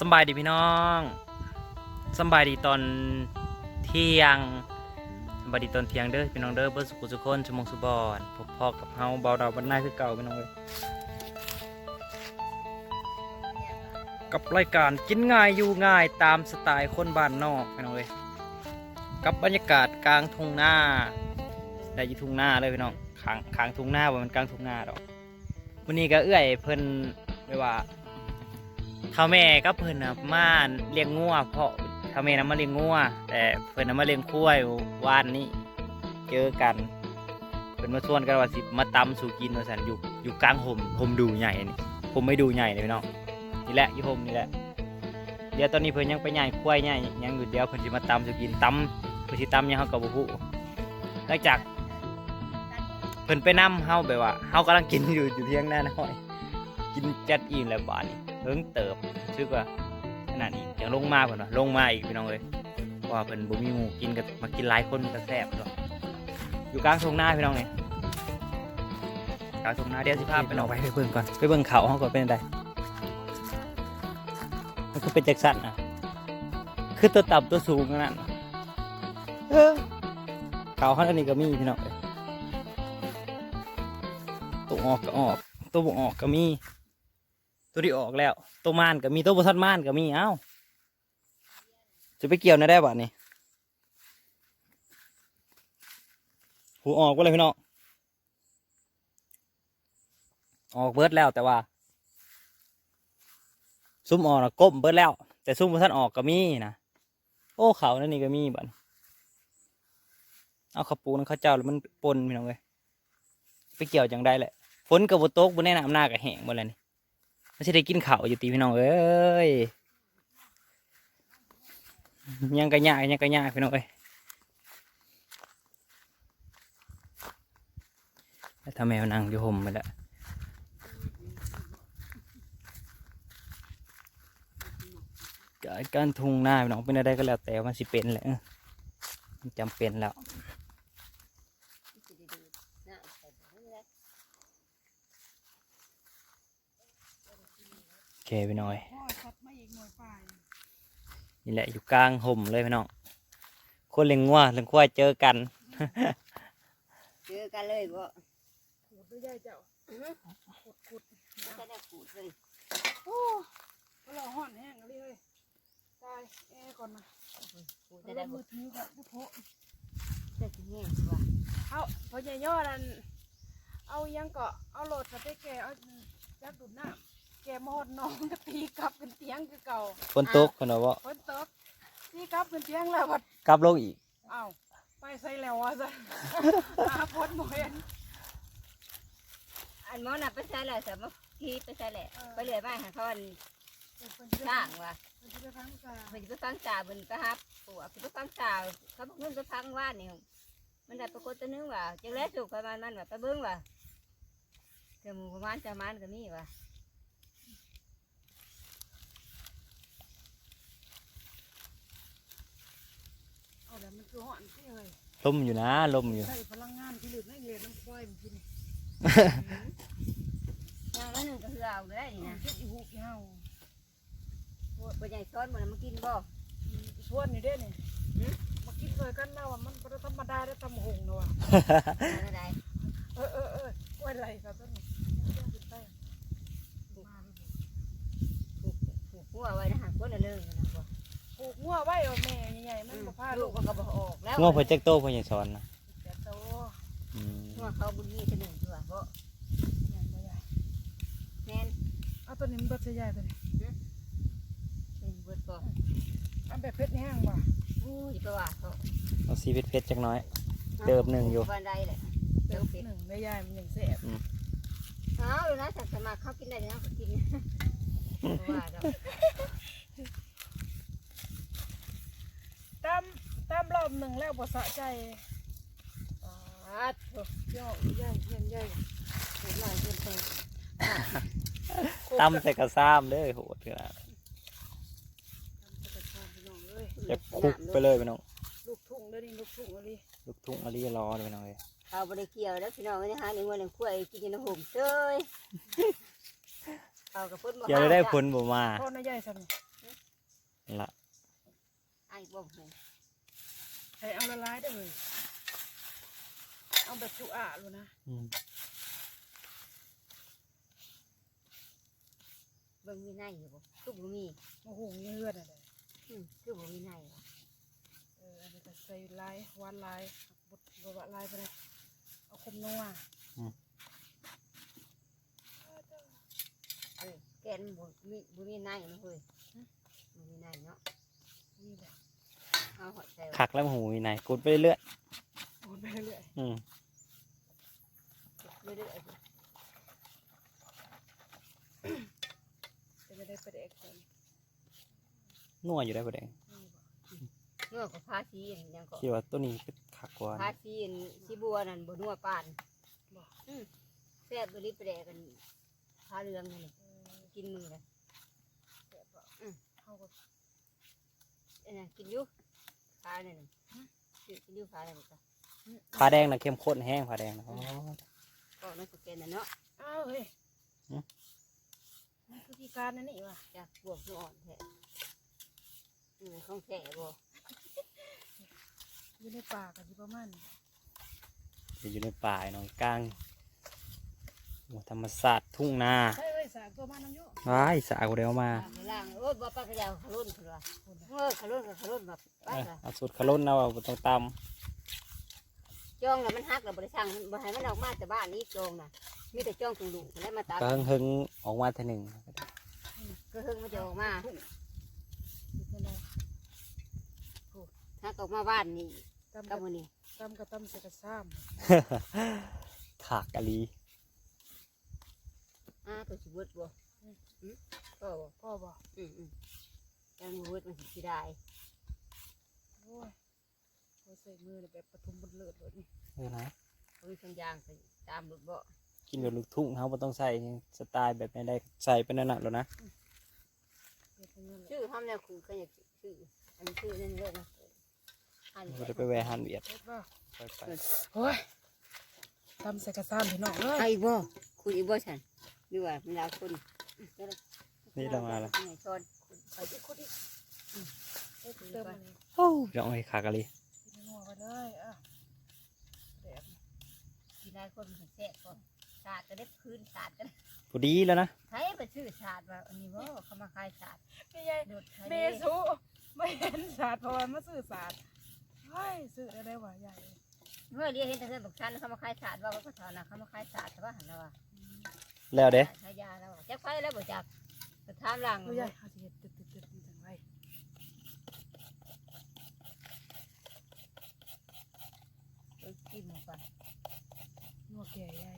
สบายดีพี่น้องสบายดีตอนเที่ยงสบายดีตอนเที่ยงเด้อพี่น้องเด้อเบิร์สุขุสุคนชั่วโมงสุบอนพบพ่อกับเฮาเบาดาวบันนาคือเก่าพี่น้องเลยกับรายการกินง่ายอยู่ง่ายตามสไตล์คนบ้านนอกพี่น้องเลยกับบรรยากาศกลางทุ่งนาได้ยี่ทุ่งนาเลยพี่น้องขางขางทุ่งนาว่ามันกลางทุ่งนาดอกวันนี้ก็เอื้อยเพิ่นไม่ว่า เท่าแม่ก็เพิ่นน่ะมาเลี้ยงงัวเพราะเท่าแม่น่ะมาเลี้ยงงัวแต่เพิ่นน่ะมาเลี้ยงควายว่านนี้เจอกันเพิ่นมาชวนกันว่าสิมาตำสู่กินว่าซั่นอยู่อยู่กลางห่มห่มดูใหญ่นี่ผมไม่ดูใหญ่เลยพี่น้องนี่แหละอยู่ห่มนี่แหละเดี๋ยวตอนนี้เพิ่นยังไปใหญ่ควายใหญ่ยังอยู่เดี๋ยวเพิ่นสิมาตำสู่กินตำเพิ่นสิตำยังเฮาก็บ่ฮู้หลังจากเพิ่นไปนํเฮาแบบว่าเฮากำลังกินอยู่อยู่เพียงหน้าน้อยกินจัดอิ่มแล้วบาดนี้ เพิ่งเติบชื่อว่าขนาดนี้ยังลงมาเพิ่นว่าลงมาอีกพี่น้องเลยเพราะว่าเพิ่นบ่มีหมู่กินก็มากินหลายคนมันก็แซ่บเนาะอยู่กลางทุ่งนาพี่น้องนี่กลางทุ่งนาเดี๋ยวสิพาไปน้องไปไปเบิ่งก่อนไปเบิ่งเขาเฮาก่อนเป็นไดมันคือเป็นจักสันน่ะคือตัวต่ำตัวสูงขนาดนั้นเออเขาเฮาอันนี้ก็มีพี่น้องเอ้ยตัวออกก็ออก ตัวบ่ออกก็มี ตัวที่ออกแล้ว ตัวม่านก็มีตัวบทัดม่านก็มีเอ้าจะไปเกี่ยวนะได้บ่นี่หูออกก็เลยพี่น้องออกเบิดแล้วแต่ว่า ซุ้มออกนะก้มเบิดแล้ว แต่ซุ้มบทัดออกก็มีนะโอ้เขานั่นนี่ก็มีบัดเอาขับปูนั่นเข้าเจ้าแล้วมันปนพี่น้องเลยไปเกี่ยวจังได้แหละฝนกับบตกบนแน่น้ำหน้ากับแห้งหมดเลยนี่ ไม่ใช่ได้กินข้าวอยู่ตีพี่น้องเอ้ยยังกระยากยังกระยากพี่น้องเอ้ยแล้วทำแมวนั่งอยู่ห่มไปแล้วการทุ่งหน้าพี่น้องเป็นอะไรก็แล้วแต่มันสิเป็นแหละมันจำเป็นแล้ว โอเคพี่น้อยพ่อชัดมาอีกหน่วยป่ายนี่แหละอยู่กลางห่มเลยพี่น้องคนเลี้ยงงัวเลี้ยงควายเจอกัน เจอกันเลยบ่ขูดด้วยยายเจ้าขุดขุดไม่ได้ขูดเลยโอ้ก็เราห่อนแห้งเลยเฮ้ยตายแอร์ก่อนนะขูดแล้ได้วได้มืบ่อถือกับผู้โพได้สิแห้งสิว่าเอาพอใหญ่ย่อนั่นเอายังเกาะเอาโหลดสเต็กแกเอาจักดูดน้ำ แกมอดน้องก็ตีกลับเป็นเตียงคือเก่าคนตกคนบอกว่าฝนตกตีกลับเป็นเตียงแล้ววัดกลับลงอีกเอ้าไปใส่แล้ววะจ้ะหาพดหมอยอันอันหมอน่ะไปใส่แล้วสมขี่ไปใส่แหละไปเรื่อยมาหาเขาอันเป็นสร้างว่ะเป็นจะพังตาเพิ่นสิไปฟังจ่าเพิ่นไปฮับปวกสิไปฟังจ่าเขาบอกเพิ่นไปฟังว่านี่มันได้ปรากฏตัวหนึงว่าจังได๋สุกประมาณมันว่าไปเบิ่งว่าเกือหมู่ประมาณจะมันก็มีว่า เอาแล้วมันคือห่อนที่เลยลมอยู่นะลมอยู่ใช้พลังงานที่เหลือในเรียนน้ำควายมันกินอย่างนั้นหนึงก็คือเอาได้นี่นะนะเจ็ดอีหูอีเห่าบ่ใหญ่ซ้อนบ่มากินบ่ชวนนี่เด้เนี่ยมากินเลยกันนะว่ามันบ่ได้ธรรมดาได้ตำหงนะว่ะอะไรใดเออเออเออไว้ไรครับต้นนี้ยังขึ้นไปมาเลยผูกผูกหัวไว้นะหาคนละเรื่องนะบ่ป ลูกงัวไว้เอาแม่ใหญ่ๆมันบ่พาลูลูกกมันก็บ่ออกแล้วงัวเพิ่นจักโตเพิ่นอย่าสอนนะแต่โตอืมหัวเขาบุญมีตัวหนึ่งตัวเพราะใหญ่บ่ใหญ่แม่นเอาตัวนี้มันเบิดใหญ่ตัวนี้เป็นเบิดก่อนอันแบบเพชรแห้งว่ะอู้ยไปว่าเขาเอาซีเพชรๆจักหน้อย เติบหนึ่งอยู่ วันใดแหละเติเติมบเป็ดหนึ่งได้ใหญ่มันยังแซ่บเอาเลยนะสัตว์สมัครเขากินได้นะเขากินเพราะว่าเรา ตามตามรอบหนึ่งแล้วบ่สะใจอาถูกย่อใหญ่ใหญ่ใหญ่ถูกหน่อยเกินไปตำใส่กระซ้ำเด้อโหดขนาดจะคุกไปเลยพี่น้องลูกทุ่งเด้อนี่ลูกทุ่งอะไรลูกทุ่งอรีรอเลยพี่น้องเลยเขาบริเกี่ยวแล้วพี่น้องนี่ฮะหนึ่งวันหนึ่งขั้วกินกินน้ำห่มเจ้ยเขากับพุ่นเกี่ยวได้ผลบ่มาพ่อน่าใหญ่สั่นอืละ ไอ้บ่เห็นให้เอาละลายได้เลยเอาแบบจุอะเลยนะอืมเบิ่งมีในอยู่บ่คือบ่มีโอ้โหเงือดอะไรอืมคือบ่มีในวะเอออันนี้ก็ใส่ลายวันลายบดบดลายไปเลยเอาคมนัวเออแกนบ่มีบ่มีในนะเฮ้ยบ่มีในเนาะนี่แหละ เอาหอดใส่คักแล้วหูมีไหนกุดไปเรื่อยโอนไปเรื่อยๆอืมเรื่อยๆๆจะไม่ได้ประเด็กเลยนัวอยู่ได้ประเด็นนี่บ่นัวกับพาชีอันยังก็คิดว่าตัวนี้เป็นคักกว่าพาชีอันชีบัวนั่นบ่นัวปานบ่อืมแซ่บบ่ริบแปรกันพาเรืองนี่เออกินมือเลยแบบว่าอืมเขาก็อันนั้นกินอยู่ พานั่นน่ะกินกินอยู่พานั่นก็ผาแดงนะเข้มข้นแห้งผาแดงนะอ๋อก็นั่นก็แกนน่ะเนาะอ้าวเฮ้ยหืมมันคือพิการนั่นนี่ว่ะจากบวกคืออ่อนแท้อืมของแท้บ่อยู่ในป่ากันที่ประมาณจะอยู่ในป่าหน่อยกลางโอ้ธรรมศาสตร์ทุ่งนาเฮ้ยเฮ้ยสากตัวมาน้ำโยว้ายสาวเดียวมาตามไปล่างโอ้ยบ่ปากกระยาวขลุ่นพุ่นว่าคนน่ะเออขลุ่นก็ขลุ่นแบบ ไปเอ้ยล่ะเอาสูตรขลุ่นเอาบ่ต้องตจ้องน่ะมันฮักแล้วบ่ได้สั่งบ่ให้มันออกมาแต่บ้านนี้จ้องน่ะมีแต่จ้องตรงดุแล้วมาตามำก็หึงๆออกมาทีหนึ่งก็เฮิงมันจะออกมาอยู่ที่ไหนฮักออกมาบ้านนี่ตำกักับบมื้อนี้ตำกับตำใส่กระซ้ขากกะลีอ้าตัวสิเบิดบ่อืมก็บ่ำพ่อบอกอืมอืมจังบ่เบิดมันสิสิได้ โอ้ยโอ้ยใส่มือเนี่ยแบบปฐมบุญเลิศเลยนี่เออนะบ่มีสัญญาณไปตามรถบ่กินแบบลูกทุ่งเขาบ่ต้องใส่สไตล์แบบไหนได้ใส่เป็นนั่นน่ะแล้วนะเฮ็ดเป็นเงินเลยชื่อห้องแนวคือก็อยากชื่ออันนี้ชื่อนั่นเลยนะอันบ่ได้ไปแวะหันเวียดเฮ็ดบ่ไปไปโอ้ยตำใส่กระซ้ำพี่น้องเลยใครบ่คุยอีกบ่ฉันหรือว่าเวลาคนนี่เรามาแล้วไหนชอนเอาอีกคนอีกอืม เฮ็ดเติมอันนี้โอ้ยองไอ้ขากกะลีกินนัวไปเลยอะแบบกีฬาคนมันแซ่บก่อนศาสตร์ก็ได้พื้นศาสตร์ก็ได้พอดีแล้วนะใครไปซื้อศาสตร์ว่าอันนี้บ่เขามาขายศาสตร์ไม่ใหญ่โดดไทยเมสุไม่เห็นศาสตร์เพราะว่ามาซื้อศาสตร์เฮ้ยซื้อได้ได้วะใหญ่เมื่อเรียนเห็นแต่เพื่อนบอกฉันเขามาขายศาสตร์ว่าเขาสอนนะเขามาขายศาสตร์แต่ว่าหันแล้วว่าแล้วเด้ขายยาแล้วว่าจักไฟแล้วบ่จักไปถามหลังผู้ใหญ่เขาจะเห็ดตึดตึดตึดตึดจังไร ไปกินหมูก่อนนัวแก่ใหญ่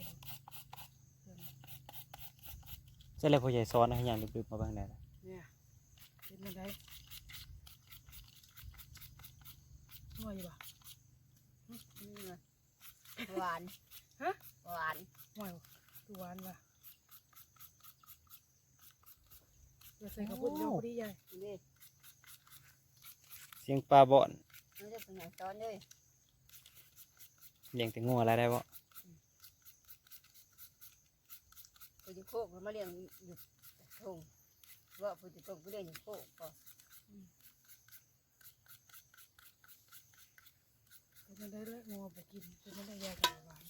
ใช่เลยพ่อใหญ่ซ้อนนะให้ยางดึกๆมาบ้างได้ล่ะเนี่ยเป็นยังไงนัวอยู่ปะอืมหวานฮะหวานหวานตัวหวานปะเดี๋ยวใส่ข้าวปุ้นเดี๋ยวพอดีใหญ่นี่เสียงปลาบ่อนมันจะเป็นอย่างซ้อนเลย เลี้ยงแต่งัวอะไรได้บ่ไปอยู่โคกมันมาเลี้ยงอยู่ทงว่าไปอยู่ตรงไปเลี้ยงอยู่โคกก็เป็นยังไงเลยงัวบอกกินเป็นยังไงใหญ่กับหวาน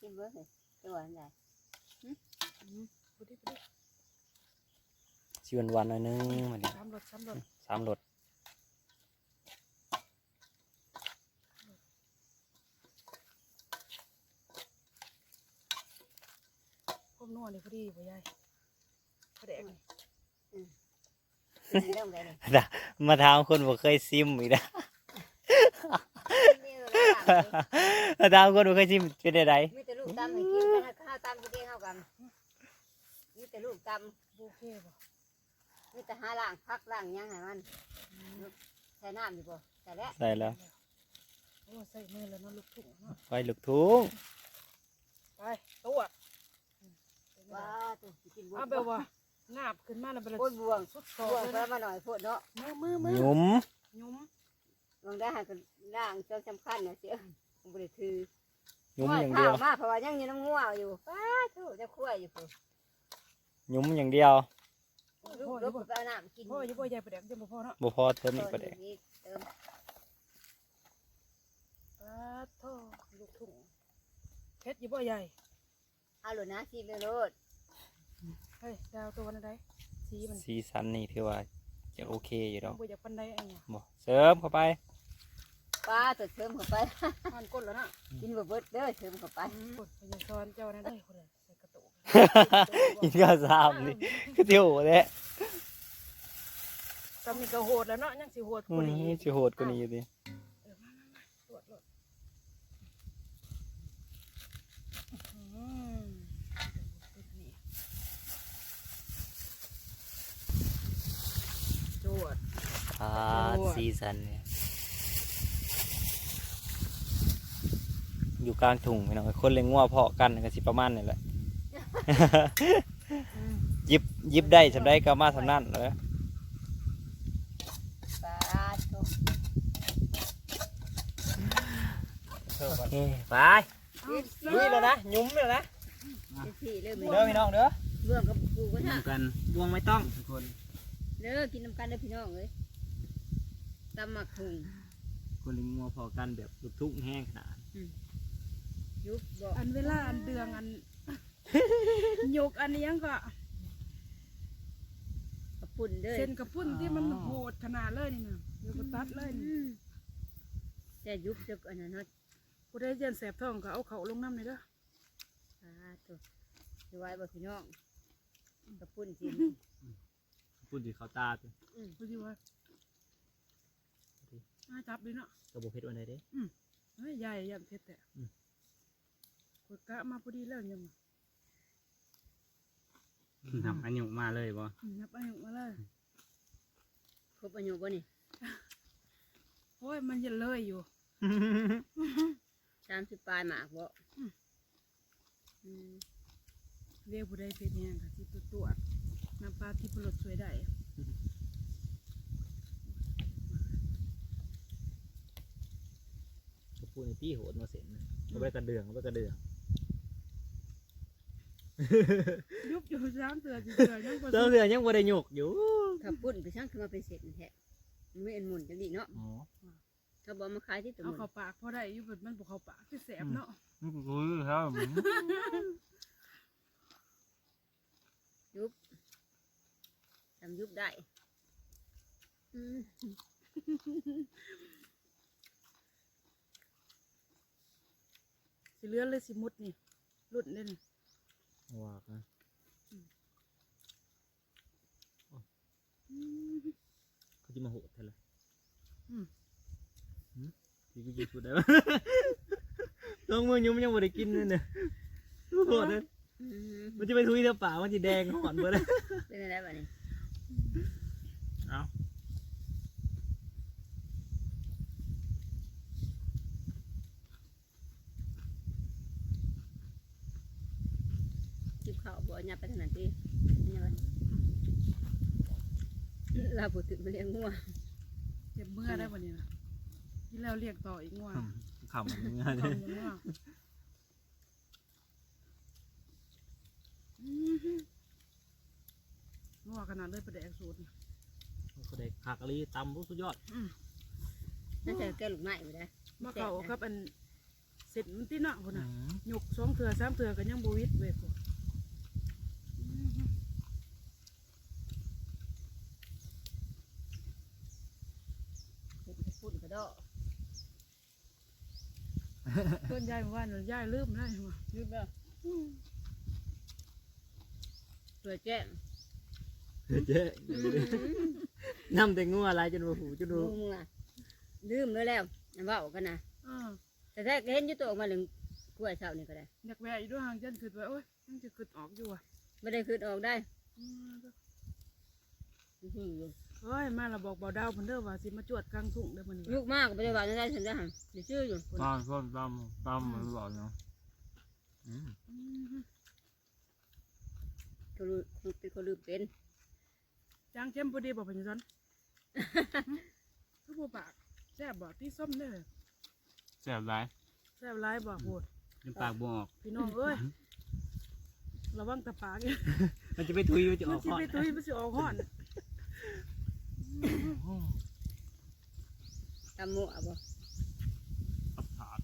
กินเบิดเลยจะหวานได้พอดีพอดีสิวันวันๆหน่อยนึงมาดิสามรสสามรสสามรส พวก นัวนี่พอดีป่ยายพอดีนี่เรื่องอะมาถามคนบ่เคยซิมอีกนะมาถามคนบ่เคยซิมเป็นได้ไดมีแต่ลูกตำให้กินกันข้าวตำกินเข้ากันมีแต่ลูกตโอเคป่ะำมีแต่หาล่างพักล่างยังให้มันใส่น้ำอยู่บ่ใส่แล้วใส่แล้วโอ้ใส่มือแล้วเนาะลูกถุงเนาะไฟลูกทุ่งไปตัวอืมเป็นไง ว้าตัวสิกินบวเอาแบบว่างาบขึ้นมาแล้วเป็นโอ้ยบวงสุดคบอวงเลยเพิ่นะมมาหน่อยพูดเนาะมือมือมือหยุมยุ้มบวงได้หากันล่างเจ้าสำคัญนะเสียบริถือหยุมอย่างเดียวมาเพราะว่ายังอยู่น้ำงัวอยู่ป้าทูจะคั่วอยู่พุ่นหยุมอย่างเดียวโลูกลูกไปเอาน้ำกิน พ่ออยู่บ่ใหญ่ประเด็กจะบ่พ่อเนาะบ่พอเติมอีกประเด็อีกเติมปาดโทลูกทุ่งเพชรอยู่บ่ใหญ่ เอาหลุนะซีเลยโลดเฮ้ยดาวตัวนั้นได้สีมันสีสันนี่ถือว่าจะโอเคอยู่ดอกบ่อยากปันใดไอ้เนี่ยบ่เสริมเข้าไปป้าตัวเติมเข้าไปผ่านก้นแล้วนะกินบ่เบิดเด้อเติมเข้าไปกดพยาซอนเจ้านั่นได้คนละใส่กระตุกกินข้าวสามนี่คือเที่ยวแหละซ้ำนี่ก็โหดแล้วเนาะยังสิโหดอืกว่านี้มสิโหดกว่านี้อยู่ดิ เออมามามาตรวจโลดอืมนี่ตรวจ อ่า โอ้ย สีสันเนี่ยอยู่กลางทุ่งพี่น้องคนเลี้ยงงัวเพาะกันก็สิประมาณนี่แหละอืมหยิบหยิบได้สำได้ก็มาสำนั่นเลยป้าตัวโอเคไปเอาลุยแล้วนะยุ่มแล้วนะสี่เริ่มเด้อพี่น้องเด้อเรื่องกับกูก็ยุ่ท่ามกันบวงไม่ต้องทุกคนเด้อกินน้ำกันเด้อพี่น้องเอ้ย ตำหมักถุงคนเลี้ยงงัวเพาะกันแบบลูกทุ่งแห้งขนาดยุบบ่อันเวลาอันเดืองอันยกอันนี้ยังก็กระปุ่นเด้อเส้นกระพุ่นที่มันโหดขนาดเลยนี่นะเดี๋ยวก็ตัดเลยนี่อืมแต่ยุบจะอันนั้นเนาะผู้ได้เย็นแสบท้องก็เอาเขาลงน้ำเลยเด้อป้าตัวสไว้บ่พี่น้องกระปุ่นกินพูดถึงเขาตาตัวผู้ที่ว่า น่าจับดีเนาะกระบอกเพชรวันใดเด้เฮ้ยใหญ่ยันเพชรแต่อืมกดกะมาพอดีแล้วยังทำอันยุมาเลยบ่อืมนับอายุมาเลยครบอายุบ่นี่โอ้ยมันจะเลยอยู่สามสิบปลายหมากบ่อืมอืมเรียกผู้ใดเพชรเนี่ยค่ะที่ตัวตัวจน้ำปลาที่ผลดสวยได้ ก็พูดในที่โหดมาเสร็จนะก็ไปกระเดืองก็ไปกระเดืองยุบอยู่สามเสือสี่เสือยังบ่เจ้าเสือยังบ่ได้หยกอยู่ถ้าปุ่นไปช่างขึ้นมาเป็นเศษนี่แท้มันไม่เอ็นหมุนจังดีเนาะอ๋อถ้าบ่มาขายที่ตัวเอาหมุนเข้าปากพอได้อยู่แบบมันบ่เข้าปากคือแสบเนาะนี่ก็คือครับยุบทำยุบได้อืม สิเลือนเลยสิมุดนี่รุ่นเด่นว่ากันเขาจะมาโหดเท่าไหร่อืมที่กูกินสุดได้ปะต้องมือยุ่มยังบ่ได้กินเลยเนี่ยโหดเลยอืมมันจะไปทุยเท่าป่ามันจะแดงหอนเบ่เลยเป็นอะไรบ้านี่เอา จิบข้าวบ่หยับไปทนันติเนี่ยบ่เราพูดถึงมาเลี้ยงงัวเจ็บเมื่อได้วันนี้นะที่แล้วเรียกต่ออีกว่าขำมันง่ายทำยังว่วขนาดเลยประแดกสูตระเขาได้ขากะลีตำผู้สุดยอดน่าจะแก้ลูกไม้ไปได้มาเขากับอันเสร็จมันตีเนาะพุ่นน่ะหยกสองเถื่อสามเถื่อกันยังบวิดเว้ยพุ่น เห็ดปุ่นกระดอ เพื่อนยายว่าหนูยายลืมได้ว่ะยุบแล้วเปิดแจ้งเจ๊น้ำแต่งัวอะไรจนว่าหูจนดูรู้มึงอะลืมเลยแล้วอันเว่ากันนะอ่าแต่ถ้าเห็นอยุตัวออกมาหนึ่งกล้วยเสานี่ก็ได้อยากแวะอยู่ด้วยห่างจันขึ้นไปโอ้ยยังจะขึ้นออกอยู่อะไม่ได้คืนออกได้อืมอื้อหือ เฮ้ยมาเราบอกเบาดาวเพิ่นเด้อว่าสิมาจวดกลางทุ่งเด้อมื้อนี้ลูกมากก็ไม่ได้ว่าจะได้ฉันได้หันเดี๋ยวชื่ออยู่ตามส้มตำตำเหมือนหลอดเนาะอืมเขาลืมเป็นคนลืมเป็นจางเข้มพอดีบ่เพิ่นซันคือบ่ปากแซ่บบ่ที่ส้มเด้อแซ่บไรแซ่บหลายบ่โหดยังปากบวออก พี่น้องเอ้ยระวังตะปากมันจะไปทุยมันจะอมัอนกสิก่อนไปตุยมันสิออกฮ้อน ตำหมูอะบ่ตับถาด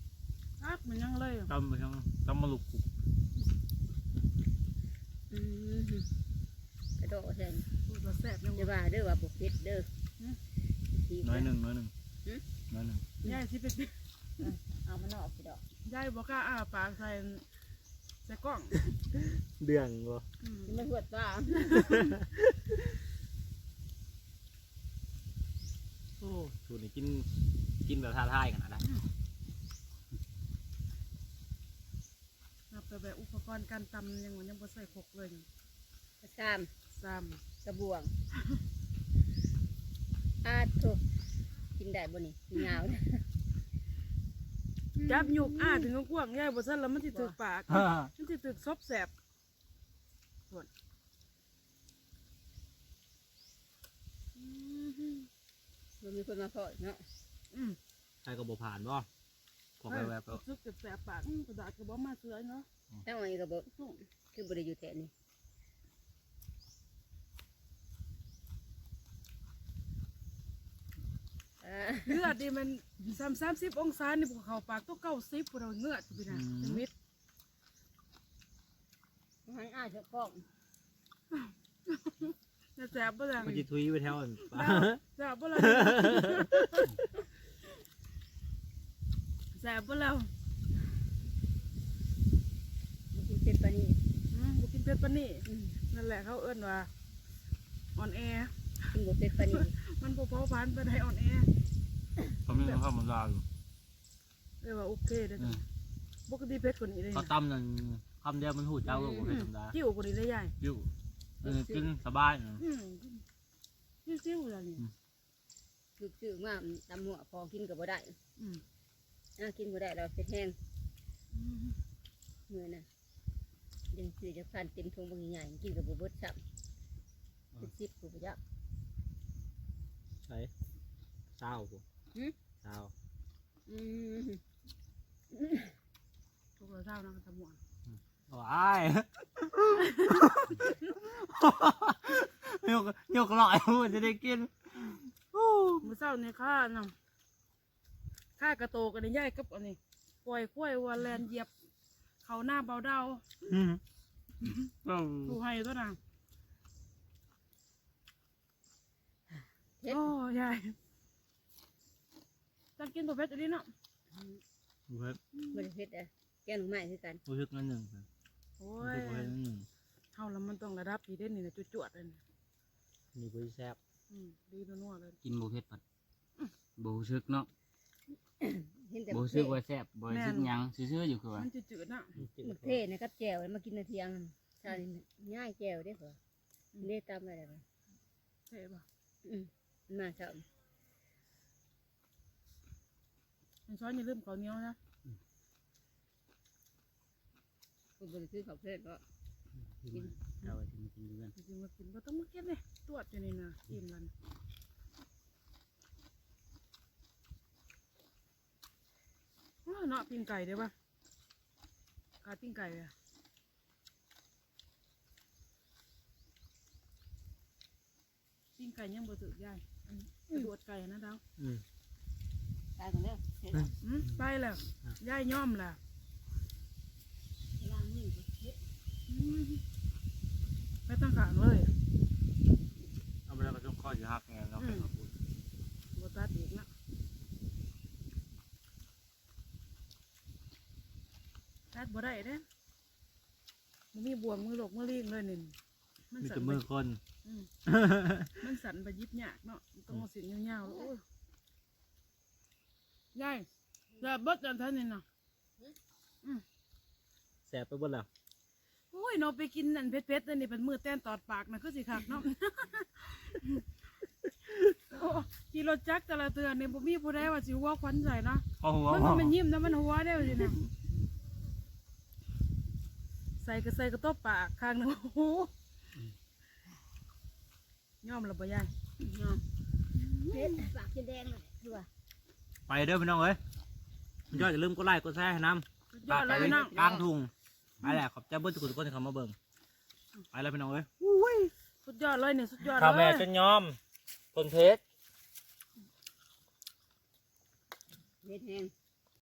คักมันยังเลยตำไปทั้งตำมะลุกกุอืมกระโดดเช่นพูดว่าแซ่บยังจะว่าเด้อว่าบุกพิษเด้อทีน้อยหนึ่งน้อยหนึ่งหืมน้อยหนึ่งยายสิไปเอามันออกสิดอกยายบ่กล้าอ้าปากใส่ใส่กล้องเดืองบ่อืมมันหวดว่า โอ้ สูตรนี้กินกินแบบท้าทายขนาดนั้นนับแต่แบบอุปกรณ์การตำยังมันยังบ่ใส่ครกเลยกระซามซ้กระบวงอาทุกกินได้บ่นี่กินยาวนะำจับหยุกอ้าถึงกว้างๆยายบ่ซั่นแล้วมันสิถึกปาก มันสิถึกซบแสบส่วนอืม มันมีคนมาพอเนาะอืมใช่ก็บ่ผ่านบ่ขอไปแวบก็ซึกแสบๆปากอืมกระดาษก็บ่มาเสือเนาะตั้งวันนี้ก็บ่อืมคือบ่ได้อยู่แถวนี้อ่าเลือดนี่มันสามสามสิบองศานี่พวกเขาปากต้องเก้าสิบพวกเราเงือดพี่นะจังมิดหันอ้าเจ้าของ จะแสบบ่ล่ะมันจะทุยไปแถวอันปะแสบบ่ล่ะแสบบ่แล้วมันกินเป็นปานนี้อืมบ่กินเป็ดปานนี่อืมนั่นแหละเขาเอิ้นว่าอ่อนแอ กินบ่เป็นปานนี้มันบ่พอพันไปได้อ่อนแอเขาไม่เข้ามันลาอยู่เรียกว่าโอเคเด้อจ้ะปกติเผ็ดกว่านี้เลยเขาตำนั่นคำเดียวมันหูเจ้าก็บ่เป็นธรรมดาจิ้วกว่านี้ได้ใหญ่ อยู่ เออกินสบายนะอืมจิ้วๆแล้วนี่คือซื้อมาตำหมูพอกินก็บ่ได้อืมอ่ากินบ่ได้เราเป็นแห้งอืมมื้อน่ะยังซื้อจากพันเต็มถุงบางใหญ่กินก็บ่เบิดซ้ำเป็นสิบกูบ่อยากใช่เศร้ากูหืมเศร้าอืมพวกเราเช้านะตะหมวน ว้ายยกยกลอยมันจะได้กินโอ้มื้อเช้านี่ข้านํข้ากระโตกันได้ใหญ่กับอันนี้ปล่อยกล้วยวัวแลนเหยียบ เขาหน้าเบาดาวอืมอืดูมให้ตัวน่ะเฮ็ดโอ้ยายจังกินตัวเพชรอันนี้เนาะเว้ยบ่ได้เฮ็ดอะแกงหน่อไม้คือกันรู้สึกนั่นหนึ่งครับ โอ้รู้ยสึกว่านั่นหนึ่งเฮาแล้วมันต้องระดับดีเด่นนี่นะจุดๆเลยนะมีกุ้ยแซ่บอืมดีนัวๆเลยกินโบเพ็ดปัดโบซึกเนาะเห็นแต่โบบักซึเท่กว่าแซ่บโบซึกหยังซื่อๆอยู่คือว่ามันจืดๆน่ะบักเท่เนะครับแจ่วมากินนาเทียงชานี่ง่ายแจ่วเด้อเหรอเด้ตามอะไรบ่เท่ป่ะอืมมาเช้ามันช้อนอย่าลืมข้าวเหนียวนะ คุณบ่ได้ซื้อข้าวเพชรบ่เราจะมากินด้วยกันจริงๆมากินก็ต้องมาเก็บเลยตรวจอยู่นี่นะกินมันว้าวเนาะปิ้งไก่ได้ป่ะกาปิ้งไก่อะปิ้งไก่ยังบ่ถึกยายอันกระโดดไก่นะดาวอืมตายกันเด้อเฮ็ดอืมไปแล้วยายย่อมล่ะล้างมือบ่เฮ็ ดอืมไปตั้งขางเลยเอาไปแล้วก็ต้องข้อจะหักไงเราเป็นขบุญบตัดอีกนะตัดบ่ได้เด้มันมีบวงมือหลกมือลิงเลยนี่มันมีสั่แต่นมืไปอคนอืมมันสั่นไปยิบยากเนาะมันต้องเอาเสียงยาวๆแล้วโอ้ยยายแบบเบิดจันท่านนี่เนาะแซ่บไปหมดแล้ว โอ้ยเนาะไปกินนั่นเผ็ดๆนั่นนี่เป็นมือแต้นตอดปากนะคือสิคักเนาะ โอ้ขี่รถจักรแต่ละเตือนนี่บ่มีผู้ใดว่าสิหัวควันใส่เนาะพอหัวมันพอมันยิ้มนะมันหัวได้สินะใส่ก็ใส่กระตบปากข้างหนึงโอ้โหย่อมและบ่ยายยอมเฮ็ดปากจะแดงเลยดูว่าไปเด้อพี่น้องเอ้ยพี่ยอดอย่าลืมกดไลค์กดแชร์ให้น้สุดำยอดเลยไปน้องกลางทุ่ง ไปแหละขอบใจเบิ้ลทุกคนที่เข้ามาเบิ่งไปแล้วพี่น้องเอ้ยอุ้ยสุดยอดเลยเนี่ยสุดยอดข้าวแม่เลยจนยอมทนเพชร เฮ็ดแห้ง